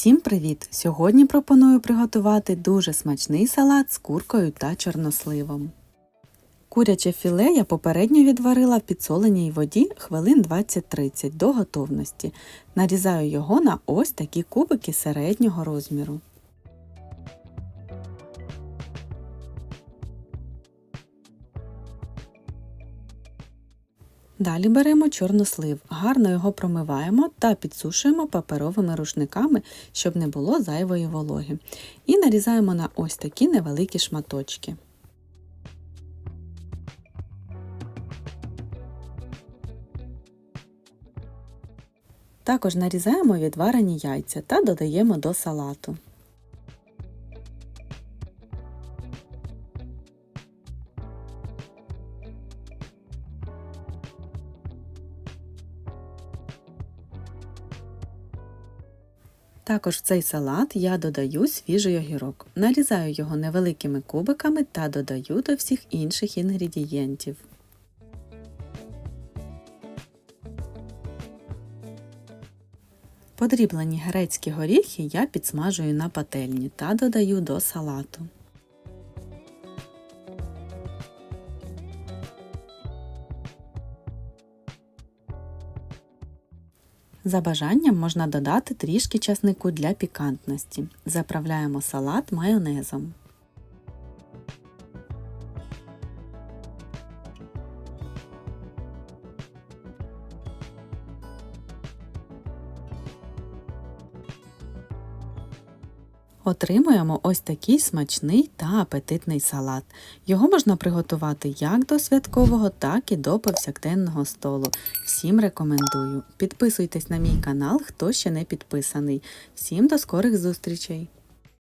Всім привіт! Сьогодні пропоную приготувати дуже смачний салат з куркою та чорносливом. Куряче філе я попередньо відварила в підсоленій воді хвилин 20-30 до готовності. Нарізаю його на ось такі кубики середнього розміру. Далі беремо чорнослив, гарно його промиваємо та підсушуємо паперовими рушниками, щоб не було зайвої вологи. І нарізаємо на ось такі невеликі шматочки. Також нарізаємо відварені яйця та додаємо до салату. Також в цей салат я додаю свіжий огірок. Нарізаю його невеликими кубиками та додаю до всіх інших інгредієнтів. Подріблені грецькі горіхи я підсмажую на пательні та додаю до салату. За бажанням можна додати трішки часнику для пікантності. Заправляємо салат майонезом. Отримуємо ось такий смачний та апетитний салат. Його можна приготувати як до святкового, так і до повсякденного столу. Всім рекомендую. Підписуйтесь на мій канал, хто ще не підписаний. Всім до скорих зустрічей!